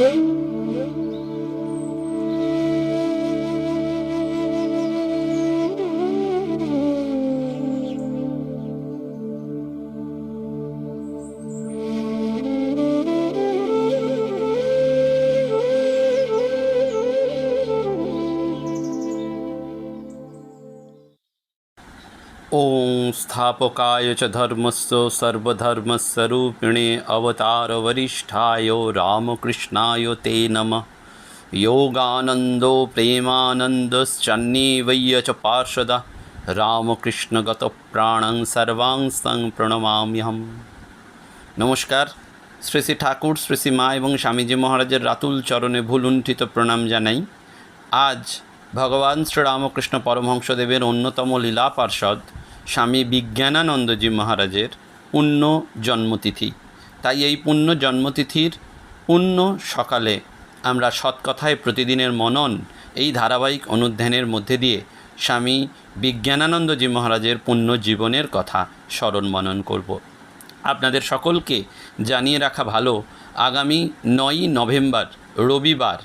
Música स्थापकाय च धर्मस्य सर्वधर्मस्वरूपिणे अवतारवरिष्ठाय रामकृष्णाय ते नमः योगानन्दो प्रेमानन्दश्चन्नीवय्य च पार्षदा রামকৃষ্ণগতপ্রাণং সর্বাংসং প্রণমাম্যহম নমস্কার শ্রী শ্রী ঠাকুর শ্রী শ্রী মা এবং স্বামীজি মহারাজের রাতুল চরণে ভুলুণ্ঠিত প্রণাম জানাই আজ ভগবান শ্রীরামকৃষ্ণ পরমহংসদেবের অন্যতম লীলা পার্ষদ স্বামী বিজ্ঞানানন্দজি মহারাজের পুণ্য জন্মতিথি। তাই এই পুণ্য জন্মতিথির পুণ্য সকালে আমরা সৎকথায় প্রতিদিনের মনন এই ধারাবাহিক অনুধ্যানের মধ্যে দিয়ে স্বামী বিজ্ঞানানন্দজি মহারাজের পুণ্য জীবনের কথা স্মরণ মনন করব। আপনাদের সকলকে জানিয়ে রাখা ভালো, আগামী নয়ই নভেম্বর রবিবার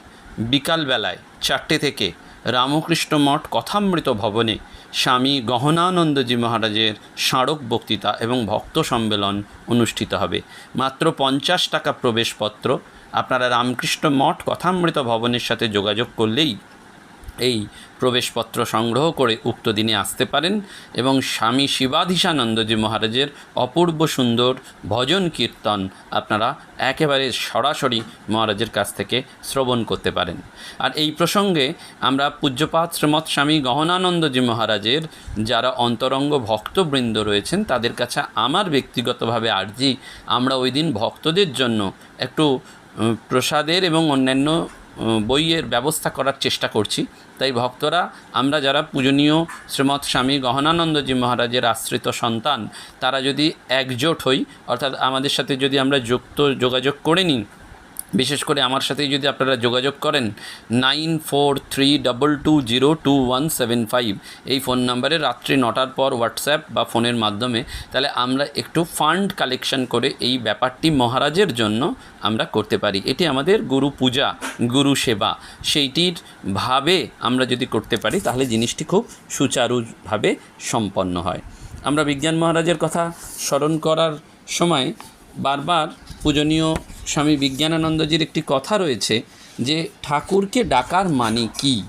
বিকালবেলায় চারটে থেকে রামকৃষ্ণ মঠ কথামৃত ভবনে স্বামী গহনানন্দজি মহারাজের স্মারক বক্তৃতা এবং ভক্ত সম্মেলন অনুষ্ঠিত হবে। মাত্র পঞ্চাশ টাকা প্রবেশপত্র। আপনারা রামকৃষ্ণ মঠ কথামৃত ভবনের সাথে যোগাযোগ করলেই এই প্রবেশপত্র সংগ্রহ করে উক্ত দিনে আসতে পারেন এবং স্বামী শিবাধীশানন্দজি মহারাজের অপূর্ব সুন্দর ভজন কীর্তন আপনারা একেবারে সরাসরি মহারাজের কাছ থেকে শ্রবণ করতে পারেন। আর এই প্রসঙ্গে আমরা পূজ্যপাত শ্রীমৎ স্বামী গহনানন্দজি মহারাজের যারা অন্তরঙ্গ ভক্তবৃন্দ রয়েছেন, তাদের কাছে আমার ব্যক্তিগতভাবে আর্জি, আমরা ওই দিন ভক্তদের জন্য একটু প্রসাদের এবং অন্যান্য বইয়ের ব্যবস্থা করার চেষ্টা করছি। তাই ভক্তরা, আমরা যারা পূজনীয় শ্রীমৎ স্বামী গহনানন্দজি মহারাজের আশ্রিত সন্তান, তারা যদি একজোট হই, অর্থাৎ আমাদের সাথে যদি আমরা যুক্ত যোগাযোগ করে নিই বিশেষ করে আমার সাথে যদি আপনারা যোগাযোগ করেন, nine four three double two zero two one seven five, এই ফোন নাম্বারে রাত্রি নটার পর হোয়াটসঅ্যাপ বা ফোনের মাধ্যমে, তাহলে আমরা একটু ফান্ড কালেকশন করে এই ব্যাপারটি মহারাজের জন্য আমরা করতে পারি। এটি আমাদের গুরু পূজা, গুরু সেবা, সেইটির ভাবে আমরা যদি করতে পারি, তাহলে জিনিসটি খুব সুচারুভাবে সম্পন্ন হয়। আমরা বিজ্ঞান মহারাজের কথা স্মরণ করার সময় বারবার পূজনীয় স্বামী বিজ্ঞানানন্দজির একটি কথা রয়েছে যে, ঠাকুরকে ডাকার মানে কি?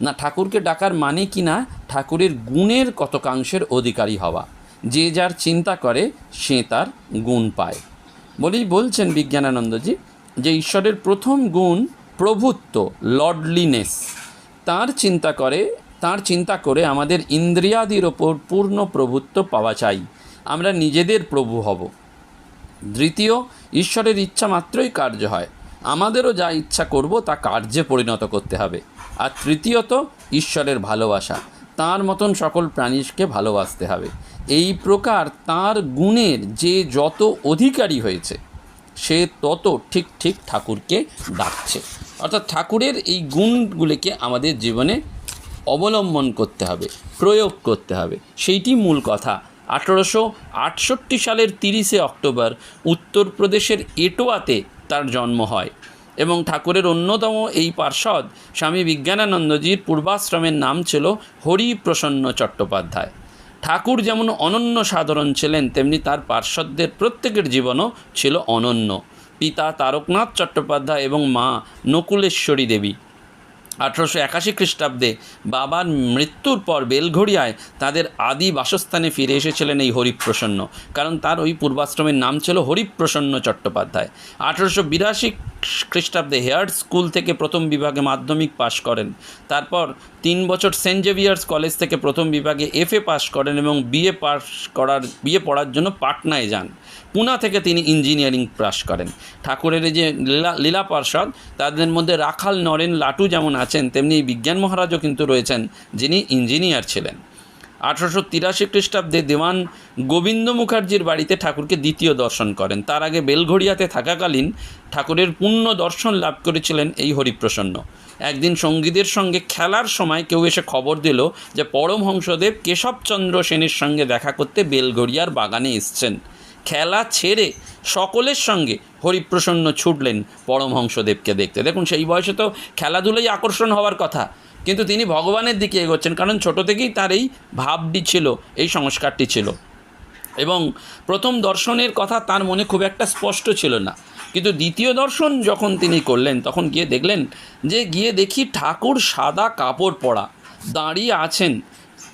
না, ঠাকুরকে ডাকার মানে কি না? ঠাকুরের গুণের কতকাংশের অধিকারী হওয়া। যে যার চিন্তা করে, সে তার গুণ পায়। বলেই বলছেন বিজ্ঞানানন্দজি যে, ঈশ্বরের প্রথম গুণ প্রভুত্ব, লর্ডলিনেস। তার চিন্তা করে, তার চিন্তা করে আমাদের ইন্দ্রিয়াদির ওপর পূর্ণ প্রভুত্ব পাওয়া চাই। আমরা নিজেদের প্রভু হব। দ্বিতীয়, ঈশ্বরের ইচ্ছা মাত্রই কার্য হয়। আমাদেরও যা ইচ্ছা করব, তা কার্যে পরিণত করতে হবে। আর তৃতীয়ত, ঈশ্বরের ভালোবাসা। তার মতন সকল প্রাণীকে ভালোবাসতে হবে। এই প্রকার তার গুণের যে যত অধিকারী হয়েছে, সে তত ঠিক ঠিক ঠাকুরকে ডাকছে। অর্থাৎ ঠাকুরের এই গুণগুলিকে আমাদের জীবনে অবলম্বন করতে হবে, প্রয়োগ করতে হবে। সেইটি মূল কথা। আঠেরোশো আটষট্টি সালের তিরিশে অক্টোবর উত্তরপ্রদেশের এটোয়াতে তার জন্ম হয় এবং ঠাকুরের অন্যতম এই পার্ষদ স্বামী বিজ্ঞানানন্দজির পূর্বাশ্রমের নাম ছিল হরিপ্রসন্ন চট্টোপাধ্যায়। ঠাকুর যেমন অনন্য সাধারণ ছিলেন, তেমনি তার পার্শ্বদের প্রত্যেকের জীবনও ছিল অনন্য। পিতা তারকনাথ চট্টোপাধ্যায় এবং মা নকুলেশ্বরী দেবী। আঠারোশো একাশি খ্রিস্টাব্দে বাবার মৃত্যুর পর বেলঘড়িয়ায় তাদের আদি বাসস্থানে ফিরে এসেছিলেন এই হরিপ্রসন্ন। কারণ তার ওই পূর্বাশ্রমের নাম ছিল হরিপ্রসন্ন চট্টোপাধ্যায়। আঠারোশো বিরাশি খ্রিস্টাব্দে হেয়ার্ড স্কুল থেকে প্রথম বিভাগে মাধ্যমিক পাশ করেন। তারপর তিন বছর সেন্ট জেভিয়ার্স কলেজ থেকে প্রথম বিভাগে এফএ পাশ করেন এবং বিএ পাস করার বিএ পড়ার জন্য পাটনায় যান। পুনা থেকে তিনি ইঞ্জিনিয়ারিং পাস করেন। ঠাকুরের যে লীলা লীলা পার্ষদ, তাদের মধ্যে রাখাল, নরেন, লাটু যেমন আছেন, তেমনি বিজ্ঞান মহারাজও কিন্তু রয়েছেন যিনি ইঞ্জিনিয়ার ছিলেন। আঠারোশো তিরাশি খ্রিস্টাব্দে দেওয়ান গোবিন্দ মুখার্জির বাড়িতে ঠাকুরকে দ্বিতীয় দর্শন করেন। তার আগে বেলঘড়িয়াতে থাকাকালীন ঠাকুরের পূর্ণ দর্শন লাভ করেছিলেন এই হরিপ্রসন্ন। একদিন সঙ্গীদের সঙ্গে খেলার সময় কেউ এসে খবর দিল যে পরমহংসদেব কেশবচন্দ্র সেনের সঙ্গে দেখা করতে বেলঘড়িয়ার বাগানে এসছেন। খেলা ছেড়ে সকলের সঙ্গে হরিপ্রসন্ন ছুটলেন পরমহংসদেবকে দেখতে। দেখুন, সেই বয়সে তো খেলাধুলাই আকর্ষণ হওয়ার কথা। কিন্তু তিনি ভগবানের দিকে এগোচ্ছেন, কারণ ছোট থেকেই তার এই ভাবটি ছিল, এই সংস্কারটি ছিল। এবং প্রথম দর্শনের কথা তার মনে খুব একটা স্পষ্ট ছিল না। কিন্তু দ্বিতীয় দর্শন যখন তিনি করলেন, তখন গিয়ে দেখলেন যে গিয়ে দেখি ঠাকুর সাদা কাপড় পরা দাঁড়িয়ে আছেন।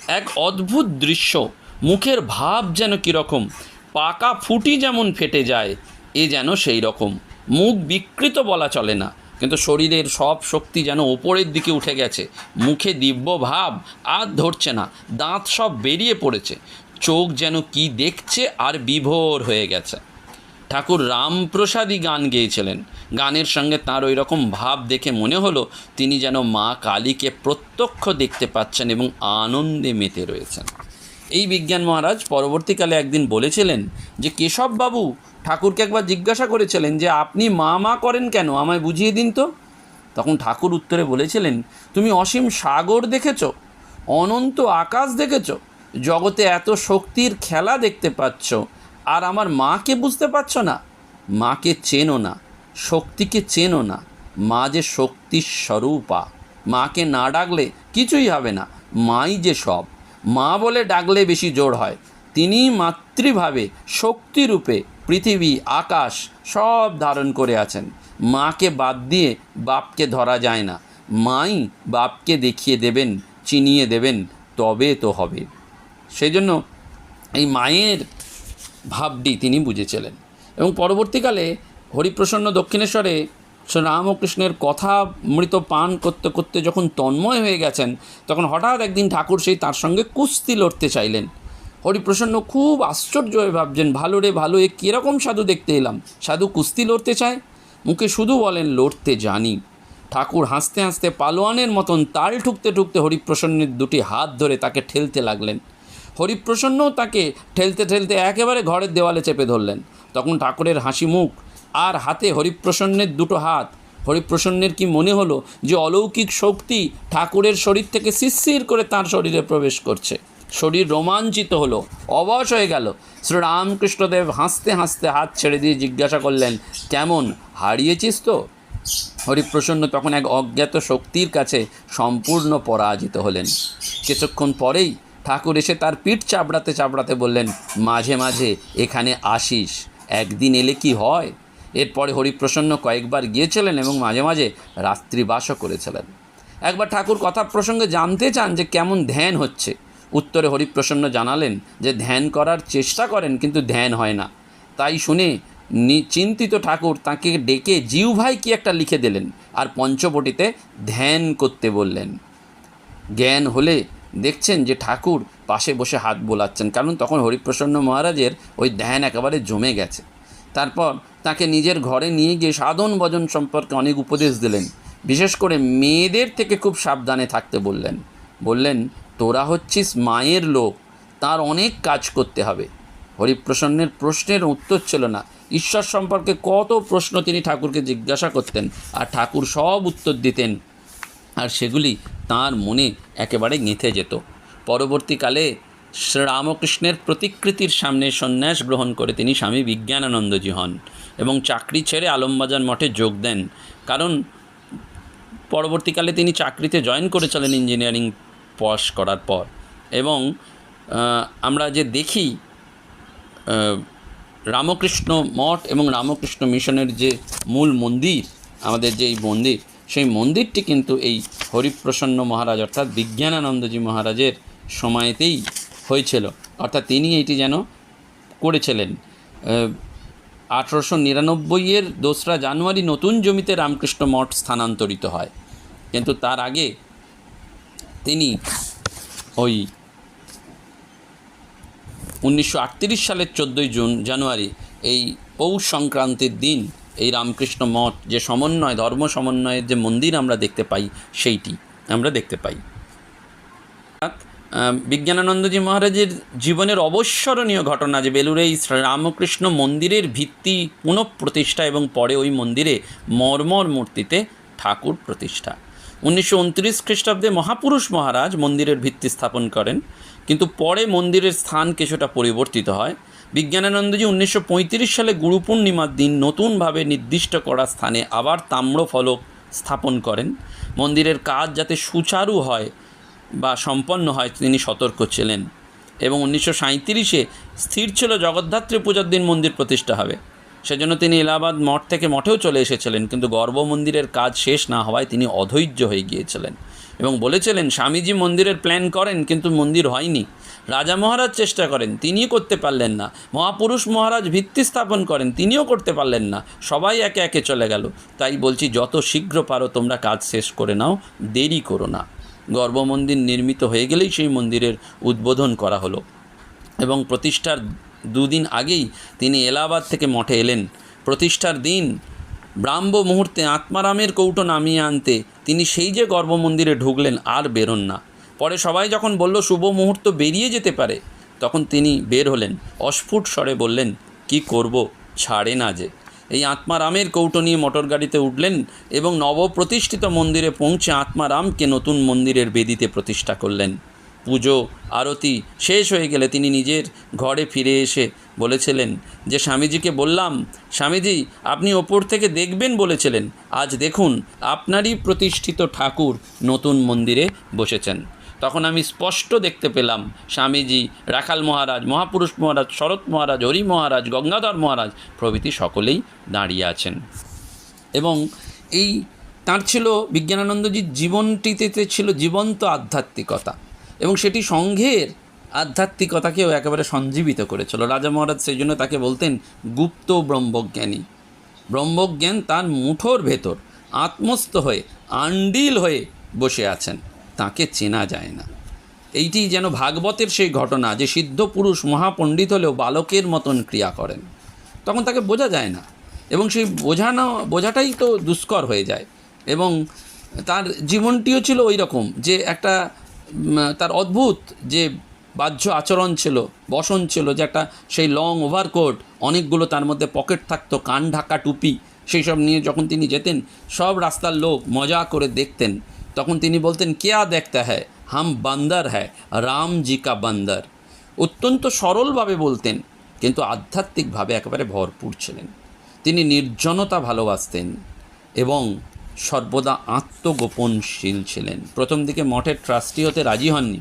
এক অদ্ভুত দৃশ্য, মুখের ভাব যেন কীরকম। পাকা ফুটি যেমন ফেটে যায়, এ যেন সেই রকম। মুখ বিকৃত বলা চলে না, কিন্তু শরীরের সব শক্তি যেন ওপরের দিকে উঠে গেছে। মুখে দিব্য ভাব, আর ধরছে না, দাঁত সব বেরিয়ে পড়েছে। চোখ যেন কি দেখছে আর বিভোর হয়ে গেছে। ঠাকুর রামপ্রসাদী গান গেয়েছিলেন। গানের সঙ্গে তার ওই রকম ভাব দেখে মনে হলো, তিনি যেন মা কালীকে প্রত্যক্ষ দেখতে পাচ্ছেন এবং আনন্দে মেতে রয়েছেন। এই বিজ্ঞান মহারাজ পরবর্তীকালে একদিন বলেছিলেন যে, কেশববাবু, ঠাকুরকে একবার জিজ্ঞাসা করেছিলেন যে, আপনি মা মা করেন কেন? আমায় বুঝিয়ে দিন তো। তখন ঠাকুর উত্তরে বলেছিলেন, তুমি অসীম সাগর দেখেছ, অনন্ত আকাশ দেখেছ, জগতে এত শক্তির খেলা দেখতে পাচ্ছ, আর আমার মাকে বুঝতে পারছ না। মাকে চেনো না, শক্তিকে চেনো না, মা যে শক্তির স্বরূপা। মাকে না ডাকলে কিছুই হবে না, মাই যে সব। মা বলে ডাকলে বেশি জোর হয়। তিনি মাতৃভাবে শক্তিরূপে পৃথিবী, আকাশ সব ধারণ করে আছেন। মাকে বাদ দিয়ে বাপকে ধরা যায় না। মাই বাপকে দেখিয়ে দেবেন, চিনিয়ে দেবেন, তবে তো হবে। সেই জন্য এই মায়ের ভাবটি তিনি বুঝেছিলেন। এবং পরবর্তীকালে হরিপ্রসন্ন দক্ষিণেশ্বরে শ্রী রামকৃষ্ণের কথা মৃত পান করতে করতে যখন তন্ময় হয়ে গেছেন, তখন হঠাৎ একদিন ঠাকুর সেই তার সঙ্গে কুস্তি লড়তে চাইলেন। হরিপ্রসন্ন খুব আশ্চর্য হয়ে ভাবছেন, ভালো রে, ভালো, এ কীরকম সাধু দেখতে এলাম? সাধু কুস্তি লড়তে চায়? মুখে শুধু বলেন, লড়তে জানি। ঠাকুর হাসতে হাসতে পালোয়ানের মতন তাল ঠুকতে ঠুকতে হরিপ্রসন্নের দুটি হাত ধরে তাকে ঠেলতে লাগলেন। হরিপ্রসন্নও তাকে ঠেলতে ঠেলতে একেবারে ঘরের দেওয়ালে চেপে ধরলেন। তখন ঠাকুরের হাসি মুখ আর হাতে হরিপ্রসন্নের দুটো হাত। হরিপ্রসন্নের কি মনে হলো যে অলৌকিক শক্তি ঠাকুরের শরীর থেকে শিরশির করে তার শরীরে প্রবেশ করছে? শরীর রোমাঞ্চিত হলো অবশ হয়ে গেল। শ্রীরামকৃষ্ণদেব হাসতে হাসতে হাত ছেড়ে দিয়ে জিজ্ঞাসা করলেন, কেমন? হারিয়েছিস তো? হরিপ্রসন্ন তখন এক অজ্ঞাত শক্তির কাছে সম্পূর্ণ পরাজিত হলেন। কিছুক্ষণ পরেই ঠাকুর এসে তার পিঠ চাপড়াতে চাপড়াতে বললেন, মাঝে মাঝে এখানে আসিস। একদিন এলে কি হয়? এরপরে হরিপ্রসন্ন কয়েকবার গিয়েছিলেন এবং মাঝে মাঝে রাত্রিবাসও করেছিলেন। একবার ঠাকুর কথা প্রসঙ্গে জানতে চান যে কেমন ধ্যান হচ্ছে। উত্তরে হরিপ্রসন্ন জানালেন যে ধ্যান করার চেষ্টা করেন কিন্তু ধ্যান হয় না। তাই শুনে চিন্তিত ঠাকুর তাকে ডেকে জিউ ভাই কি একটা লিখে দিলেন আর পঞ্চবটিতে ধ্যান করতে বললেন। জ্ঞান হলে দেখছেন যে ঠাকুর পাশে বসে হাত বোলাচ্ছেন। কারণ তখন হরিপ্রসন্ন মহারাজের ওই ধ্যান একেবারে জমে গেছে। তারপর তাকে নিজের ঘরে নিয়ে গিয়ে সাধন ভজন সম্পর্কে অনেক উপদেশ দিলেন। বিশেষ করে মেয়েদের থেকে খুব সাবধানে থাকতে বললেন। বললেন, তোরা হচ্ছিস মায়ের লোক, তার অনেক কাজ করতে হবে। হরিপ্রসন্নের প্রশ্নের উত্তর ছিল না। ঈশ্বর সম্পর্কে কত প্রশ্ন তিনি ঠাকুরকে জিজ্ঞাসা করতেন আর ঠাকুর সব উত্তর দিতেন আর সেগুলি তার মনে একেবারে গেঁথে যেত। পরবর্তীকালে শ্রীরামকৃষ্ণের প্রতিকৃতির সামনে সন্ন্যাস গ্রহণ করে তিনি স্বামী বিজ্ঞানানন্দজি হন এবং চাকরি ছেড়ে আলমবাজার মঠে যোগ দেন। কারণ পরবর্তীকালে তিনি চাকরিতে জয়েন করেছিলেন ইঞ্জিনিয়ারিং পাস করার পর। এবং আমরা যে দেখি রামকৃষ্ণ মঠ এবং রামকৃষ্ণ মিশনের যে মূল মন্দির, আমাদের যে এই মন্দির, সেই মন্দিরটি কিন্তু এই হরিপ্রসন্ন মহারাজ অর্থাৎ বিজ্ঞানানন্দজি মহারাজের সময়তেই হয়েছিল। অর্থাৎ তিনি এটি যেন করেছিলেন। আঠেরোশো নিরানব্বইয়ের দোসরা জানুয়ারি নতুন জমিতে রামকৃষ্ণ মঠ স্থানান্তরিত হয়। কিন্তু তার আগে তিনি ওই উনিশশো আটত্রিশ সালের চোদ্দোই জুন, জানুয়ারি এই পৌষ সংক্রান্তির দিন এই রামকৃষ্ণ মঠ যে সমন্বয়, ধর্ম সমন্বয়ের যে মন্দির আমরা দেখতে পাই, সেইটি আমরা দেখতে পাই। বিজ্ঞানানন্দজি মহারাজের জীবনের অবস্মরণীয় ঘটনা যে বেলুরে এই রামকৃষ্ণ মন্দিরের ভিত্তি পুনঃপ্রতিষ্ঠা এবং পরে ওই মন্দিরে মর্মর মূর্তিতে ঠাকুর প্রতিষ্ঠা। উনিশশো উনত্রিশ খ্রিস্টাব্দে মহাপুরুষ মহারাজ মন্দিরের ভিত্তি স্থাপন করেন, কিন্তু পরে মন্দিরের স্থান কিছুটা পরিবর্তিত হয়। বিজ্ঞানানন্দজি উনিশশো পঁয়ত্রিশ সালে গুরু পূর্ণিমার দিন নতুনভাবে নির্দিষ্ট করা স্থানে আবার তাম্র ফলক স্থাপন করেন। মন্দিরের কাজ যাতে সুচারু হয় বা সম্পন্ন হয় তিনি সতর্ক ছিলেন। এবং উনিশশো সাঁইত্রিশে স্থির ছিল জগদ্ধাত্রী পূজার দিন মন্দির প্রতিষ্ঠা হবে। সেজন্য তিনি এলাহাবাদ মঠ থেকে মঠেও চলে এসেছিলেন, কিন্তু গর্ব মন্দিরের কাজ শেষ না হওয়ায় তিনি অধৈর্য হয়ে গিয়েছিলেন এবং বলেছিলেন, স্বামীজি মন্দিরের প্ল্যান করেন, কিন্তু মন্দির হয়নি। রাজা মহারাজ চেষ্টা করেন, তিনিও করতে পারলেন না। মহাপুরুষ মহারাজ ভিত্তি স্থাপন করেন, তিনিও করতে পারলেন না। সবাই একে একে চলে গেল। তাই বলছি, যত শীঘ্র পারো তোমরা কাজ শেষ করে নাও, দেরি করো না। গর্ভমন্দির নির্মিত হয়ে গেলেই সেই মন্দিরের উদ্বোধন করা হলো। এবং প্রতিষ্ঠার দুদিন আগেই তিনি এলাহাবাদ থেকে মঠে এলেন। প্রতিষ্ঠার দিন ব্রাহ্ম মুহূর্তে আত্মারামের কৌটো নামিয়ে আনতে তিনি সেই যে গর্ভমন্দিরে ঢুকলেন আর বেরোন না। পরে সবাই যখন বলল, শুভ মুহূর্ত বেরিয়ে যেতে পারে, তখন তিনি বের হলেন। অস্ফুট স্বরে বললেন, কি করব? ছাড়ে না যে। এই আত্মারামের কৌটো নিয়ে মোটর গাড়িতে উঠলেন এবং নবপ্রতিষ্ঠিত মন্দিরে পৌঁছে আত্মারামকে নতুন মন্দিরের বেদিতে প্রতিষ্ঠা করলেন। পুজো, আরতি শেষ হয়ে গেলে তিনি নিজের ঘরে ফিরে এসে বলেছিলেন যে, স্বামীজিকে বললাম, স্বামীজি, আপনি ওপর থেকে দেখবেন বলেছিলেন। আজ দেখুন, আপনারই প্রতিষ্ঠিত ঠাকুর নতুন মন্দিরে বসেছেন। তখন আমি স্পষ্ট দেখতে পেলাম স্বামীজি, রাখাল মহারাজ, মহাপুরুষ মহারাজ, শরৎ মহারাজ, হরি মহারাজ, গঙ্গাধর মহারাজ প্রভৃতি সকলেই দাঁড়িয়ে আছেন। এবং এই তার ছিল বিজ্ঞানানন্দজির জীবনটিতে ছিল জীবন্ত আধ্যাত্মিকতা এবং সেটি সংঘের আধ্যাত্মিকতাকেও একেবারে সঞ্জীবিত করেছিল। রাজা মহারাজ সেই জন্য তাকে বলতেন গুপ্ত ব্রহ্মজ্ঞানী। ব্রহ্মজ্ঞান তার মুঠোর ভেতর আত্মস্থ হয়ে আন্ডিল হয়ে বসে আছেন। তাকে চেনা যায় না। এইটি যেন ভাগবতের সেই ঘটনা যে সিদ্ধ পুরুষ মহাপণ্ডিত হলেও বালকের মতন ক্রিয়া করেন। তখন তাকে বোঝা যায় না এবং সেই বোঝানো, বোঝাটাই তো দুষ্কর হয়ে যায় এবং তার জীবনটিও ছিল ওই রকম যে একটা তার অদ্ভুত যে বাহ্য আচরণ ছিল, বসন ছিল যে একটা সেই লং ওভারকোট অনেকগুলো তার মধ্যে পকেট থাকতো, কান ঢাকা টুপি, সেই সব নিয়ে যখন তিনি যেতেন, সব রাস্তার লোক মজা করে দেখতেন। তখন তিনি বলতেন, কেয়া দেখতে হ্যায়? হাম বান্দর হ্যায়, রাম জি কা বান্দর। অত্যন্ত সরলভাবে বলতেন, কিন্তু আধ্যাত্মিকভাবে একেবারে ভরপুর ছিলেন। তিনি নির্জনতা ভালোবাসতেন এবং সর্বদা আত্মগোপনশীল ছিলেন। প্রথম দিকে মঠের ট্রাস্টি হতে রাজি হননি,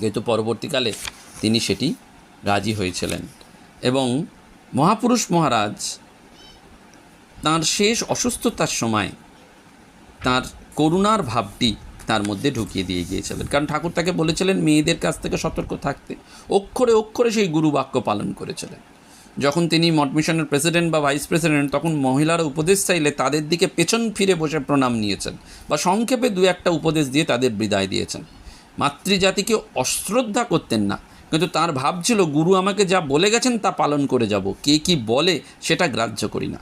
কিন্তু পরবর্তীকালে তিনি সেটি রাজি হয়েছিলেন এবং মহাপুরুষ মহারাজ তাঁর শেষ অসুস্থতার সময় তার করুণার ভাবটি তার মধ্যে ঢুকিয়ে দিয়ে গিয়েছিলেন। কারণ ঠাকুর তাকে বলেছিলেন, মেয়েদের কাছ থেকে সতর্ক থাকতে। অক্ষরে অক্ষরে সেই গুরু বাক্য পালন করেছিলেন। যখন তিনি মঠ মিশনের প্রেসিডেন্ট বা ভাইস প্রেসিডেন্ট, তখন মহিলারা উপদেশ চাইলে তাদের দিকে পেছন ফিরে বসে প্রণাম নিয়েছেন বা সংক্ষেপে দু একটা উপদেশ দিয়ে তাদের বিদায় দিয়েছেন। মাতৃজাতিকে অশ্রদ্ধা করতেন না, কিন্তু তার ভাব ছিল, গুরু আমাকে যা বলে গেছেন তা পালন করে যাব। কে কি বলে সেটা গ্রাহ্য করি না।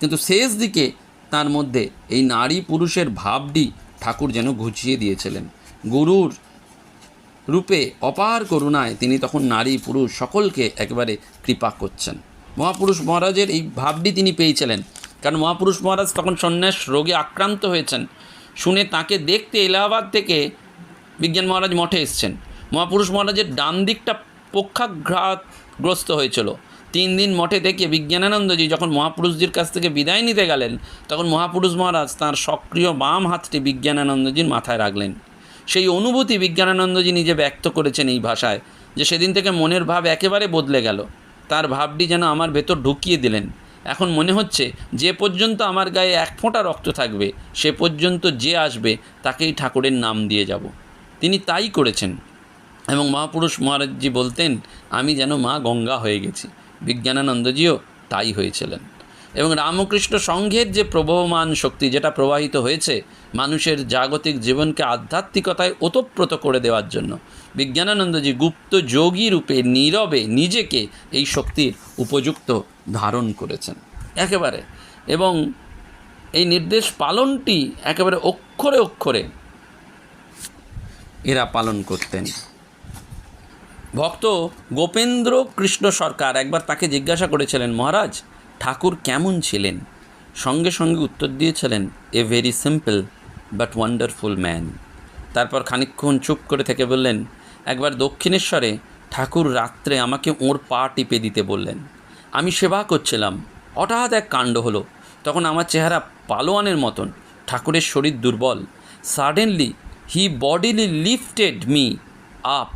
কিন্তু শেষ দিকে তার মধ্যে এই নারী পুরুষের ভাবটি ঠাকুর যেন ঘুচিয়ে দিয়েছিলেন। গুরুর রূপে অপার করুণায় তিনি তখন নারী পুরুষ সকলকে একেবারে কৃপা করছেন। মহাপুরুষ মহারাজের এই ভাবটি তিনি পেয়েছিলেন। কারণ মহাপুরুষ মহারাজ তখন সন্ন্যাস রোগে আক্রান্ত হয়েছেন। শুনে তাকে দেখতে এলাহাবাদ থেকে বিজ্ঞান মহারাজ মঠে এসছেন। মহাপুরুষ মহারাজের ডান দিকটা পক্ষাঘাতগ্রস্ত হয়েছিল। তিন দিন মঠে থেকে বিজ্ঞানানন্দজি যখন মহাপুরুষজির কাছ থেকে বিদায় নিতে গেলেন, তখন মহাপুরুষ মহারাজ তাঁর সক্রিয় বাম হাতটি বিজ্ঞানানন্দজির মাথায় রাখলেন। সেই অনুভূতি বিজ্ঞানানন্দজি নিজে ব্যক্ত করেছেন এই ভাষায়, যে সেদিন থেকে মনের ভাব একেবারে বদলে গেল। তার ভাবটি যেন আমার ভেতর ঢুকিয়ে দিলেন। এখন মনে হচ্ছে, যে পর্যন্ত আমার গায়ে এক ফোঁটা রক্ত থাকবে, সে পর্যন্ত যে আসবে, তাকেই ঠাকুরের নাম দিয়ে যাব। তিনি তাই করেছেন এবং মহাপুরুষ মহারাজজি বলতেন, আমি যেন মা গঙ্গা হয়ে গেছি। বিজ্ঞানানন্দজিও তাই হয়েছিলেন। এবং রামকৃষ্ণ সংঘের যে প্রবহমান শক্তি যেটা প্রবাহিত হয়েছে মানুষের জাগতিক জীবনকে আধ্যাত্মিকতায় ওতপ্রোত করে দেওয়ার জন্য, বিজ্ঞানানন্দজি গুপ্ত যোগী রূপে নীরবে নিজেকে এই শক্তির উপযুক্ত ধারণ করেছেন। একেবারে। এবং এই নির্দেশ পালনটি একেবারে অক্ষরে অক্ষরে এরা পালন করতেন। ভক্ত গোপেন্দ্র কৃষ্ণ সরকার একবার তাকে জিজ্ঞাসা করেছিলেন, মহারাজ, ঠাকুর কেমন ছিলেন? সঙ্গে সঙ্গে উত্তর দিয়েছিলেন, a very simple but wonderful man তারপর খানিকক্ষণ চুপ করে থেকে বললেন, একবার দক্ষিণেশ্বরে ঠাকুর রাত্রে আমাকে ওর পা টিপে দিতে বললেন। আমি সেবা করছিলাম। হঠাৎ এক কাণ্ড হলো। তখন আমার চেহারা পালোয়ানের মতন। ঠাকুরের শরীর দুর্বল। Suddenly he bodily lifted me up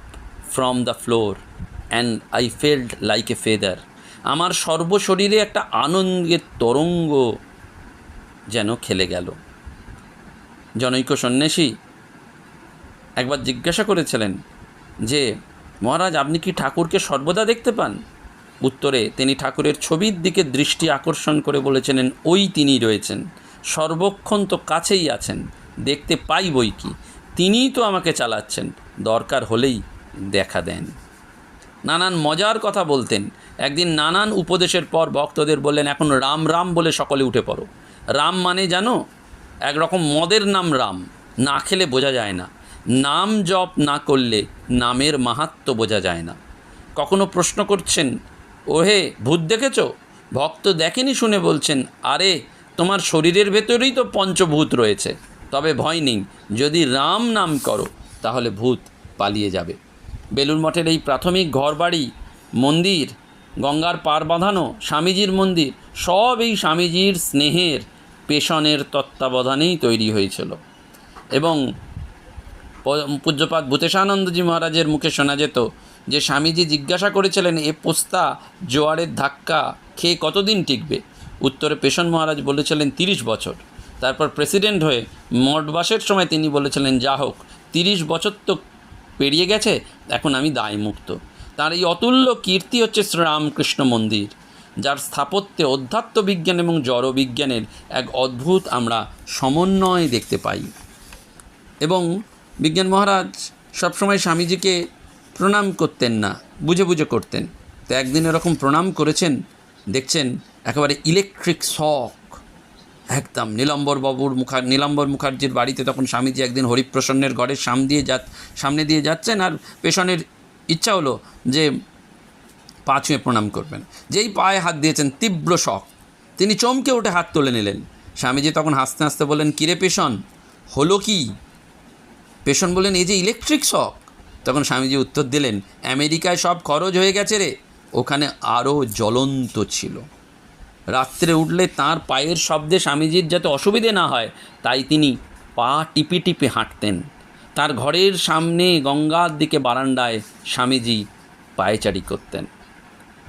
from the floor and I felt like a feather আমার সর্বশরীরে একটা আনন্দের তরঙ্গ যেন খেলে গেল। জনৈক সন্ন্যাসী একবার জিজ্ঞাসা করেছিলেন যে, মহারাজ, আপনি কি ঠাকুরকে সর্বদা দেখতে পান? উত্তরে, তিনি ঠাকুরের ছবির দিকে দৃষ্টি আকর্ষণ করে বলেছিলেন, ওই তিনি রয়েছেন। সর্বক্ষণ তো কাছেই আছেন, দেখতে পাই বই কি? তিনিই তো আমাকে চালাচ্ছেন। দরকার হলেই দেখা দেন। নানান মজার কথা বলতেন। একদিন নানান উপদেশের পর ভক্তদের বললেন, এখন রাম রাম বলে সকলে উঠে পড়ো। রাম মানে জানো, একরকম মদের নাম রাম। না খেলে বোঝা যায় না। নাম জপ না করলে নামের মাহাত্ম বোঝা যায় না। কখনো প্রশ্ন করছেন, ওহে, ভূত দেখেছ? ভক্ত দেখেনি শুনে বলছেন, আরে, তোমার শরীরের ভেতরেই তো পঞ্চভূত রয়েছে। তবে ভয় নেই, যদি রাম নাম করো, তাহলে ভূত পালিয়ে যাবে। বেলুর মঠের এই প্রাথমিক ঘরবাড়ি, মন্দির, গঙ্গার পার বাঁধানো স্বামীজির মন্দির, সব এই স্বামীজির স্নেহের পেশনের তত্ত্বাবধানেই তৈরি হয়েছিল। এবং পূজ্যপাত ভূতেশানন্দজি মহারাজের মুখে শোনা যেত যে স্বামীজি জিজ্ঞাসা করেছিলেন, এ পোস্তা জোয়ারের ধাক্কা খেয়ে কতদিন টিকবে? উত্তরে পেশন মহারাজ বলেছিলেন, তিরিশ বছর। তারপর প্রেসিডেন্ট হয়ে মঠবাসের সময় তিনি বলেছিলেন, যা হোক, তিরিশ বছর তো পেরিয়ে গেছে, এখন আমি দায়মুক্ত। তার এই অতুল্য কীর্তি হচ্ছে শ্রীরামকৃষ্ণ মন্দির, যার স্থাপত্যে অধ্যাত্ম বিজ্ঞান এবং জড়বিজ্ঞানের এক অদ্ভুত আমরা সমন্বয় দেখতে পাই। এবং বিজ্ঞান মহারাজ সবসময় স্বামীজিকে প্রণাম করতেন না, বুঝে বুঝে করতেন। তো একদিন এরকম প্রণাম করেছেন, দেখছেন একেবারে ইলেকট্রিক শক একদম নীলম্বর বাবুর মুখা, নীলাম্বর মুখার্জির বাড়িতে তখন স্বামীজি একদিন হরিপ্রসন্নের ঘরের সাম দিয়ে যা সামনে দিয়ে যাচ্ছেন আর পেশনের ইচ্ছা হলো যে পা ছুঁয়ে প্রণাম করবেন। যেই পায়ে হাত দিয়েছেন তীব্র শখ, তিনি চমকে উঠে হাত তুলে নিলেন। স্বামীজি তখন হাসতে হাসতে বললেন, কিরে পেশন হলো কি? পেশন বললেন, এই যে ইলেকট্রিক শখ। তখন স্বামীজি উত্তর দিলেন, আমেরিকায় সব খরচ হয়ে গেছে রে, ওখানে আরও জ্বলন্ত ছিল। রাত্রে উঠলে তার পায়ের শব্দে স্বামীজির যাতে অসুবিধে না হয়, তাই তিনি পা টিপে টিপে হাঁটতেন। তার ঘরের সামনে গঙ্গার দিকে বারান্দায় স্বামীজি পায়েচারি করতেন।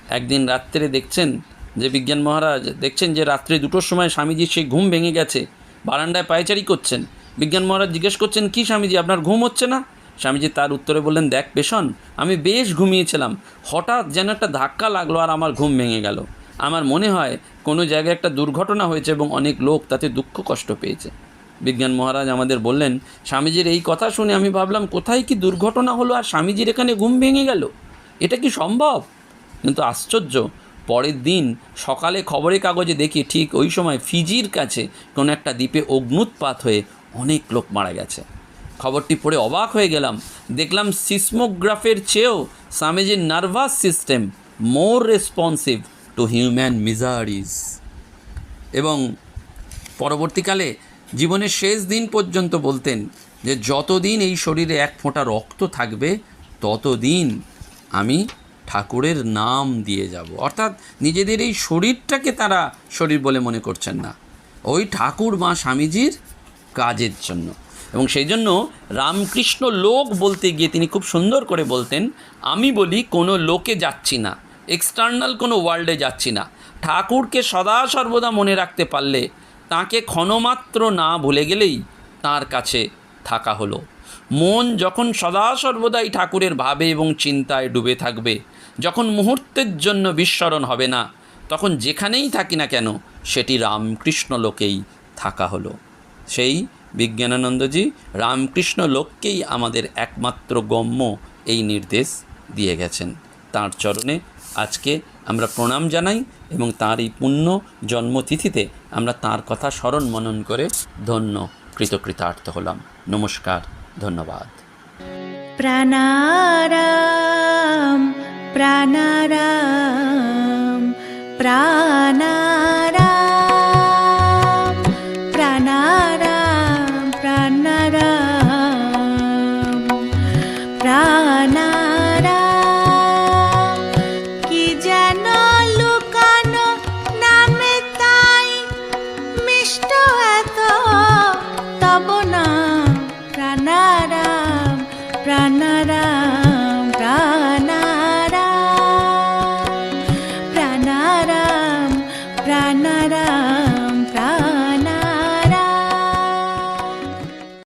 একদিন রাত্রে দেখছেন যে বিজ্ঞান মহারাজ, দেখছেন যে রাত্রে দুটোর সময় স্বামীজির সেই ঘুম ভেঙে গেছে, বারান্দায় পায়চারি করছেন। বিজ্ঞান মহারাজ জিজ্ঞেস করছেন, কি স্বামীজি, আপনার ঘুম হচ্ছে না? স্বামীজি তার উত্তরে বললেন, দেখ, পেশন, আমি বেশ ঘুমিয়েছিলাম। হঠাৎ যেন একটা ধাক্কা লাগল আর আমার ঘুম ভেঙে গেল। আমার মনে হয় কোনো জায়গায় একটা দুর্ঘটনা হয়েছে এবং অনেক লোক তাতে দুঃখ কষ্ট পেয়েছে। বিজ্ঞান মহারাজ আমাদের বললেন, স্বামীজির এই কথা শুনে আমি ভাবলাম, কোথায় কি দুর্ঘটনা হলো আর স্বামীজির এখানে ঘুম ভেঙে গেল? এটা কি সম্ভব? কিন্তু আশ্চর্য, পরের দিন সকালে খবরের কাগজে দেখি ঠিক ওই সময় ফিজির কাছে কোনো একটা দ্বীপে অগ্নুৎপাত হয়ে অনেক লোক মারা গেছে। খবরটি পড়ে অবাক হয়ে গেলাম। দেখলাম সিসমোগ্রাফের চেয়েও স্বামীজির nervous system more responsive. To human miseries এবং পরবর্তীকালে জীবনের শেষ দিন পর্যন্ত বলতেন যে, যতদিন এই শরীরে এক ফোঁটা রক্ত থাকবে, ততদিন আমি ঠাকুরের নাম দিয়ে যাব। অর্থাৎ নিজেদের এই শরীরটাকে তারা শরীর বলে মনে করছেন না। ওই ঠাকুর মা স্বামীজির কাজের জন্য। এবং সেই জন্য রামকৃষ্ণ লোক বলতে গিয়ে তিনি খুব সুন্দর করে বলতেন, আমি বলি, কোনো লোকে যাচ্ছি না। এক্সটার্নাল কোনো ওয়ার্ল্ডে যাচ্ছি না। ঠাকুরকে সদা সর্বদা মনে রাখতে পারলে তাকে ক্ষণমাত্র না ভুলে গেলেই তার কাছে থাকা হলো। মন যখন সদা সর্বদাই ঠাকুরের ভাবে এবং চিন্তায় ডুবে থাকবে, যখন মুহূর্তের জন্য বিস্মরণ হবে না, তখন যেখানেই থাকি না কেন, সেটি রামকৃষ্ণ লোকেই থাকা হলো। সেই বিজ্ঞানানন্দজি রামকৃষ্ণ লোককেই আমাদের একমাত্র গম্য এই নির্দেশ দিয়ে গেছেন। তাঁর চরণে আজকে আমরা প্রণাম জানাই এবং তাঁর এই পুণ্য জন্মতিথিতে আমরা তাঁর কথা স্মরণ মনন করে ধন্য কৃতকৃতার্থ হলাম। নমস্কার, ধন্যবাদ। প্রাণারাম প্রাণারাম প্রাণা